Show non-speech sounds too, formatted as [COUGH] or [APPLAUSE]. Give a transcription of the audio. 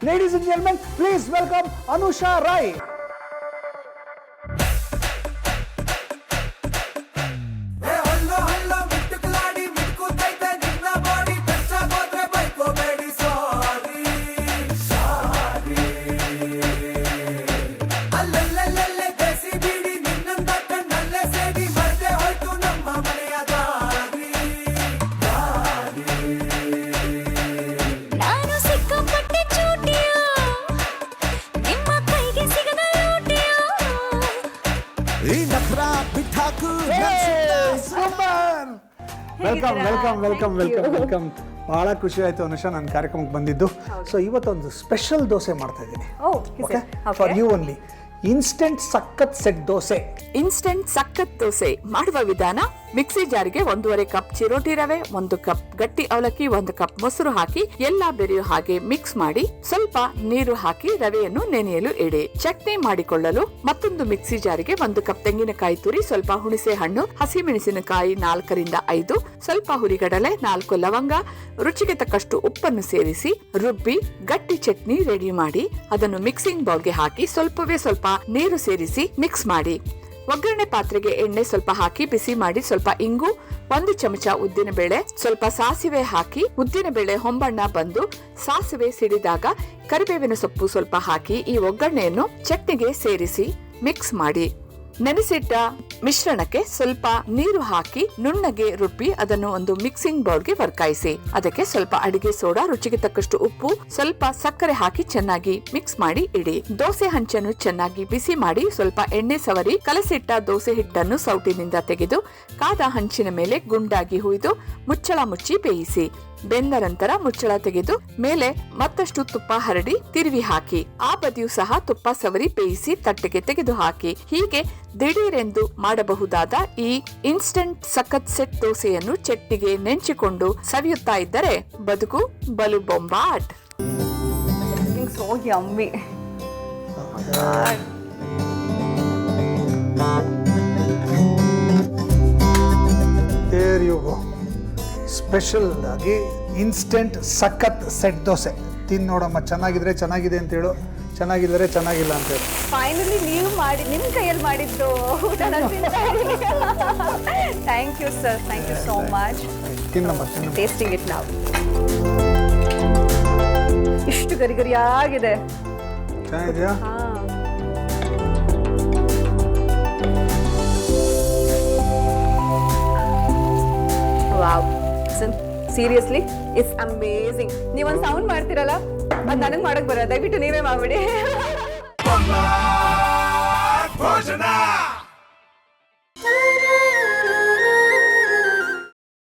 Ladies and gentlemen, please welcome Anusha Rai. ಬಿಟ್ಟಾಕು super. Welcome welcome welcome welcome welcome ಬಹಳ ಖುಷಿ ಆಯ್ತು ಅನುಷಾ ನನ್ನ ಕಾರ್ಯಕ್ರಮಕ್ಕೆ ಬಂದಿದ್ದು. ಸೊ ಇವತ್ತೊಂದು ಸ್ಪೆಷಲ್ ದೋಸೆ ಮಾಡ್ತಾ ಇದ್ದೀನಿ. Oh, okay for you only instant ಸಖತ್ ಸೆಟ್ ದೋಸೆ. ಇನ್ಸ್ಟೆಂಟ್ ಸಖತ್ ದೋಸೆ ಮಾಡುವ ವಿಧಾನ ಮಿಕ್ಸಿ ಜಾರಿಗೆ ಒಂದೂವರೆ ಕಪ್ ಚಿರೋಟಿ ರವೆ, ಒಂದು ಕಪ್ ಗಟ್ಟಿ ಅವಲಕ್ಕಿ, ಒಂದು ಕಪ್ ಮೊಸರು ಹಾಕಿ ಎಲ್ಲ ಬೆರೆಯು ಹಾಗೆ ಮಿಕ್ಸ್ ಮಾಡಿ ಸ್ವಲ್ಪ ನೀರು ಹಾಕಿ ರವೆಯನ್ನು ನೆನೆಯಲು ಇಡಿ. ಚಟ್ನಿ ಮಾಡಿಕೊಳ್ಳಲು ಮತ್ತೊಂದು ಮಿಕ್ಸಿ ಜಾರಿಗೆ ಒಂದು ಕಪ್ ತೆಂಗಿನಕಾಯಿ ತುರಿ, ಸ್ವಲ್ಪ ಹುಣಸೆ ಹಣ್ಣು ಹಸಿ ಮೆಣಸಿನಕಾಯಿ ನಾಲ್ಕರಿಂದ ಐದು, ಸ್ವಲ್ಪ ಹುರಿಗಡಲೆ, ನಾಲ್ಕು ಲವಂಗ, ರುಚಿಗೆ ತಕ್ಕಷ್ಟು ಉಪ್ಪನ್ನು ಸೇರಿಸಿ ರುಬ್ಬಿ ಗಟ್ಟಿ ಚಟ್ನಿ ರೆಡಿ ಮಾಡಿ ಅದನ್ನು ಮಿಕ್ಸಿಂಗ್ ಬೌಲ್ಗೆ ಹಾಕಿ ಸ್ವಲ್ಪವೇ ಸ್ವಲ್ಪ ನೀರು ಸೇರಿಸಿ ಮಿಕ್ಸ್ ಮಾಡಿ. ಒಗ್ಗರಣೆ ಪಾತ್ರೆಗೆ ಎಣ್ಣೆ ಸ್ವಲ್ಪ ಹಾಕಿ, ಬಿಸಿ ಮಾಡಿ ಸ್ವಲ್ಪ ಇಂಗು, ಒಂದು ಚಮಚ ಉದ್ದಿನ ಬೇಳೆ, ಸ್ವಲ್ಪ ಸಾಸಿವೆ ಹಾಕಿ, ಉದ್ದಿನ ಬೇಳೆ ಹೊಂಬಣ್ಣ ಬಂದು ಸಾಸಿವೆ ಸಿಡಿದಾಗ ಕರಿಬೇವಿನ ಸೊಪ್ಪು ಸ್ವಲ್ಪ ಹಾಕಿ ಈ ಒಗ್ಗರಣೆಯನ್ನು ಚಟ್ನಿಗೆ ಸೇರಿಸಿ ಮಿಕ್ಸ್ ಮಾಡಿ. ನೆನೆಸಿಟ್ಟ ಮಿಶ್ರಣಕ್ಕೆ ಸ್ವಲ್ಪ ನೀರು ಹಾಕಿ ನುಣ್ಣಗೆ ರುಬ್ಬಿ ಅದನ್ನು ಒಂದು ಮಿಕ್ಸಿಂಗ್ ಬೌಲ್ಗೆ ವರ್ಗಾಯಿಸಿ. ಅದಕ್ಕೆ ಸ್ವಲ್ಪ ಅಡಿಗೆ ಸೋಡಾ, ರುಚಿಗೆ ತಕ್ಕಷ್ಟು ಉಪ್ಪು, ಸ್ವಲ್ಪ ಸಕ್ಕರೆ ಹಾಕಿ ಚೆನ್ನಾಗಿ ಮಿಕ್ಸ್ ಮಾಡಿ ಇಡಿ. ದೋಸೆ ಹಂಚನ್ನು ಚೆನ್ನಾಗಿ ಬಿಸಿ ಮಾಡಿ ಸ್ವಲ್ಪ ಎಣ್ಣೆ ಸವರಿ, ಕಲಸಿಟ್ಟ ದೋಸೆ ಹಿಟ್ಟನ್ನು ಸೌಟಿನಿಂದ ತೆಗೆದು, ಕಾದ ಹಂಚಿನ ಮೇಲೆ ಗುಂಡಾಗಿ ಹುಯ್ದು ಮುಚ್ಚಳ ಮುಚ್ಚಿ ಬೇಯಿಸಿ. ಬೆಂದ ನಂತರ ಮುಚ್ಚಳ ತೆಗೆದು ಮೇಲೆ ಮತ್ತಷ್ಟು ತುಪ್ಪ ಹರಡಿ ತಿರುವಿ ಹಾಕಿ. ಆ ಬದಿಯು ಸಹ ತುಪ್ಪ ಸವರಿ ಬೇಯಿಸಿ ತಟ್ಟೆಗೆ ತೆಗೆದು ಹಾಕಿ ಹೀಗೆ ದಿಢೀರೆಂದು ಮಾಡಬಹುದಾದ ಈ ಇನ್ಸ್ಟೆಂಟ್ ಸಖತ್ ಸೆಟ್ ದೋಸೆಯನ್ನು ಚಟ್ಟಿಗೆ ನೆಂಚಿಕೊಂಡು ಸವಿಯುತ್ತಾ ಇದ್ದರೆ ಬದುಕು ಬಲು ಬೊಂಬಾಟ್. ಸ್ಪೆಷಲ್ ಆಗಿ ಇನ್ಸ್ಟೆಂಟ್ ಸಖತ್ ಸೆಟ್ ದೋಸೆ. ತಿನ್ನೋಡಮ್ಮ ನೋಡಮ್ಮ ಚೆನ್ನಾಗಿದ್ರೆ ಚೆನ್ನಾಗಿದೆ ಅಂತ ಹೇಳು ಚೆನ್ನಾಗಿಲ್ಲರೆ ಚೆನ್ನಾಗಿಲ್ಲ ಅಂತ ಹೇಳು. ಫೈನಲಿ ನೀವು ಮಾಡಿ ನಿಮ್ಮ ಕೈಯಲ್ಲಿ ಮಾಡಿದ್ದು thank you sir thank you so much ತಿನ್ನಮ್ಮ tasting it ನಾವು ಇಷ್ಟು ಗರಿ ಗರಿಯಾಗಿದೆ ಚೆನ್ನಾಗಿದೆಯಾ ಸೀರಿಯಸ್ಲಿ ಇಟ್ಸ್ ಅಮೇಝಿಂಗ್ ನೀವೊಂದು ಸೌಂಡ್ ಮಾಡ್ತೀರಲ್ಲ? ಅದು ನನಗೆ ಮಾಡೋಕ್ಕೆ ಬರೋದು ದಯವಿಟ್ಟು ನೀವೇ ಮಾಡ್ಬಿಡಿ. [LAUGHS]